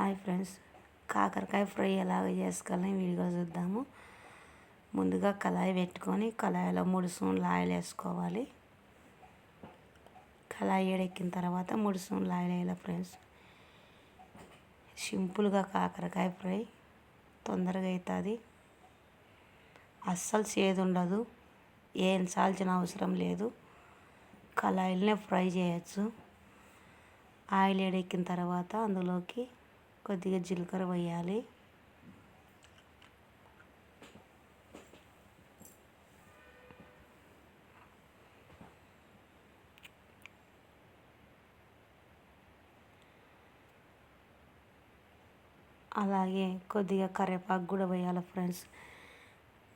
Hi friends. కాకరకాయ fry ఎలాగ చేసుకోవాలని వీడియో చూద్దాము. ముందుగా కళాయి పెట్టుకొని కళాయిలో మూడు స్పూన్లు ఆయిల్ వేసుకోవాలి. కళాయి ఏడెక్కిన తర్వాత మూడు స్పూన్లు ఆయిల్ వేయాలి ఫ్రెండ్స్. సింపుల్గా కాకరకాయ ఫ్రై తొందరగా అవుతుంది అస్సలు చేదు ఉండదు. ఏం అవసరం లేదు. కళాయిలనే ఫ్రై చేయొచ్చు. ఆయిల్ ఏడెక్కిన తర్వాత అందులోకి కొద్దిగా జీలకర్ర వేయాలి. అలాగే కొద్దిగా కరివేపాకు కూడా వేయాలి ఫ్రెండ్స్.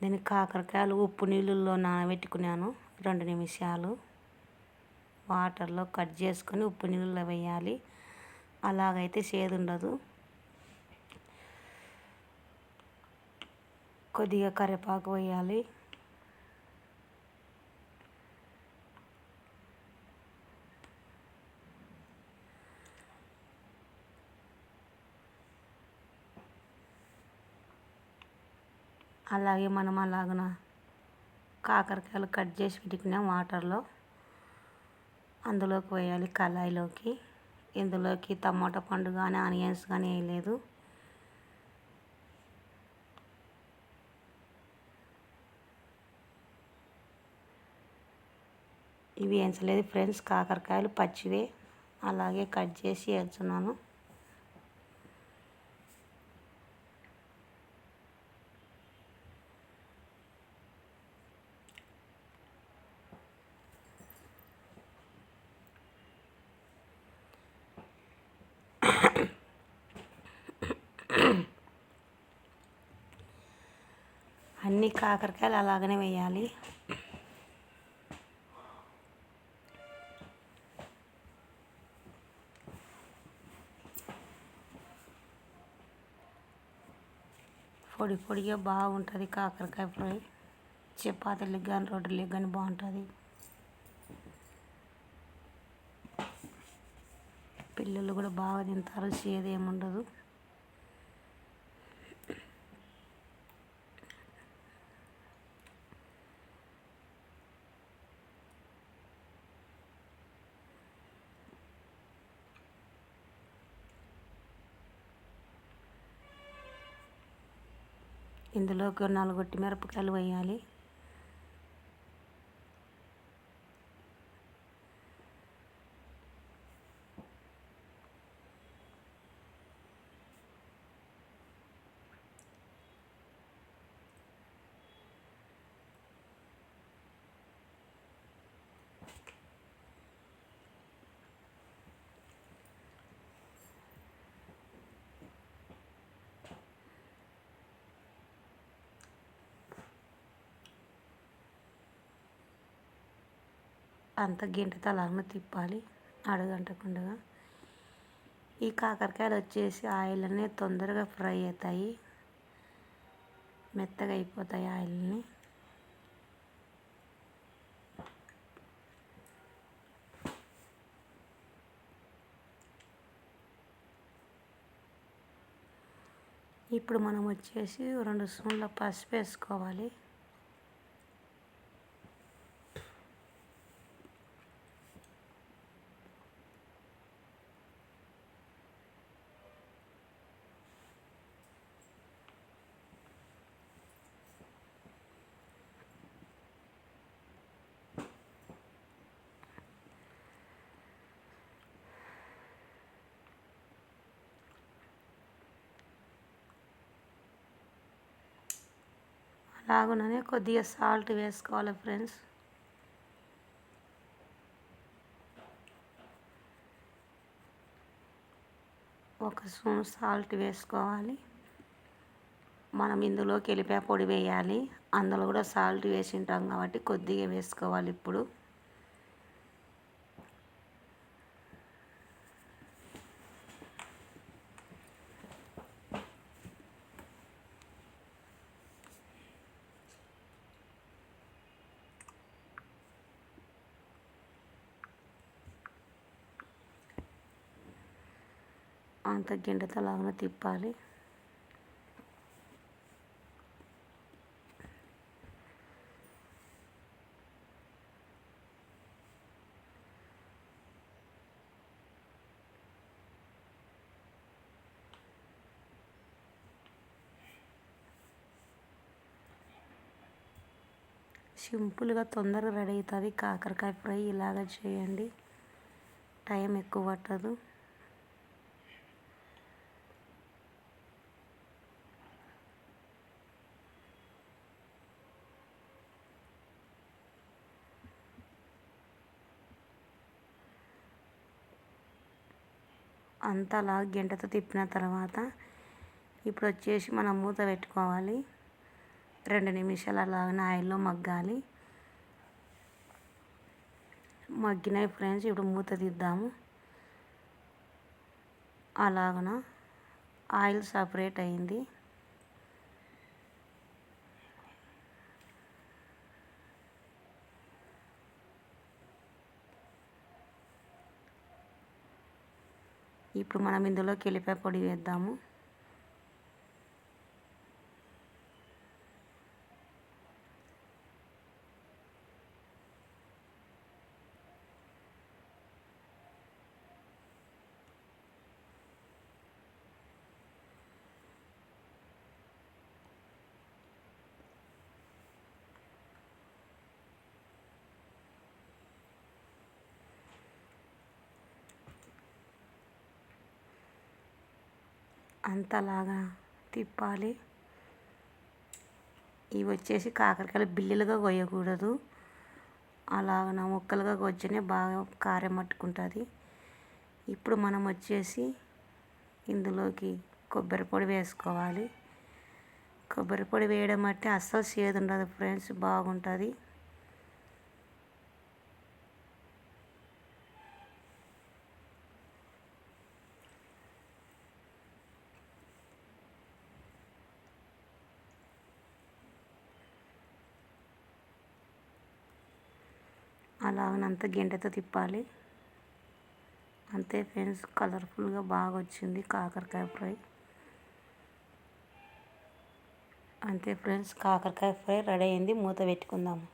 నేను కాకరకాయలు ఉప్పు నీళ్ళల్లో నానబెట్టుకున్నాను రెండు నిమిషాలు. వాటర్లో కట్ చేసుకొని ఉప్పు నీళ్ళలో వేయాలి. అలాగైతే చేదు ఉండదు. కొద్దిగా కరివేపాకు వేయాలి. అలాగే మనం అలాగన కాకరకాయలు కట్ చేసి పెట్టుకున్నాం వాటర్లో అందులోకి వేయాలి కళాయిలోకి. ఇందులోకి టమాటా పండు కానీ ఆనియన్స్ కానీ వేయలేదు. ఇవి వేయించలేదు ఫ్రెండ్స్ కాకరకాయలు పచ్చివే. అలాగే కట్ చేసి వేస్తున్నాను. అన్ని కాకరకాయలు అలాగనే వేయాలి. పొడి పొడిగా బాగుంటుంది కాకరకాయ ఫ్రై. చపాతీలకు కానీ రొట్టెలకు కానీ బాగుంటుంది. పిల్లలు కూడా బాగా తింటారు ఇందులో ఇందులోకి నాలుగు మిరపకాయలు వేయాలి. అంత గింట అలాగనే తిప్పాలి. అడగంటకుండా ఈ కాకరకాయలు వచ్చేసి ఆయిల్ అనేది తొందరగా ఫ్రై అవుతాయి మెత్తగా అయిపోతాయి ఆయిల్ని. ఇప్పుడు మనం వచ్చేసి రెండు స్పూన్ల పసుపు వేసుకోవాలి. అలాగనే కొద్దిగా సాల్ట్ వేసుకోవాలి ఫ్రెండ్స్. ఒక స్పూన్ సాల్ట్ వేసుకోవాలి. మనం ఇందులోకి వెళ్ళిపోయా పొడి వేయాలి. అందులో కూడా సాల్ట్ వేసి ఉంటాం కాబట్టి కొద్దిగా వేసుకోవాలి ఇప్పుడు. అంత గిండెతో లాగా తిప్పాలి. సింపుల్గా తొందరగా రెడీ అవుతుంది. కాకరకాయ ఫ్రై ఇలాగ చేయండి. టైం ఎక్కువ పట్టదు. అంతా అలా గంటతో తిప్పిన తర్వాత ఇప్పుడు వచ్చేసి మనం మూత పెట్టుకోవాలి. రెండు నిమిషాలు అలాగనే ఆయిల్లో మగ్గాలి. మగ్గినాయి ఫ్రెండ్స్ ఇప్పుడు మూత తీద్దాము. అలాగన? ఆయిల్ సపరేట్ అయింది. ఇప్పుడు మనం ఇందులోకి ఎల్లిపాయ పొడి వేద్దాము. అంతలాగా తిప్పాలి. ఇవి వచ్చేసి కాకరకాయలు బిల్లులుగా కొయ్యకూడదు. అలాగ ముక్కలుగా కొచ్చినే బాగా కారం పట్టుకుంటుంది. ఇప్పుడు మనం వచ్చేసి ఇందులోకి కొబ్బరి పొడి వేసుకోవాలి. కొబ్బరి పొడి వేయడం అంటే అస్సలు చేదు ఉండదు ఫ్రెండ్స్ బాగుంటుంది. అలాగనంత గెంటెతో తిప్పాలి. అంతే ఫ్రెండ్స్ కలర్ఫుల్గా బాగా వచ్చింది కాకరకాయ ఫ్రై. అంతే ఫ్రెండ్స్ కాకరకాయ ఫ్రై రెడీ అయింది. మూత పెట్టుకుందాము.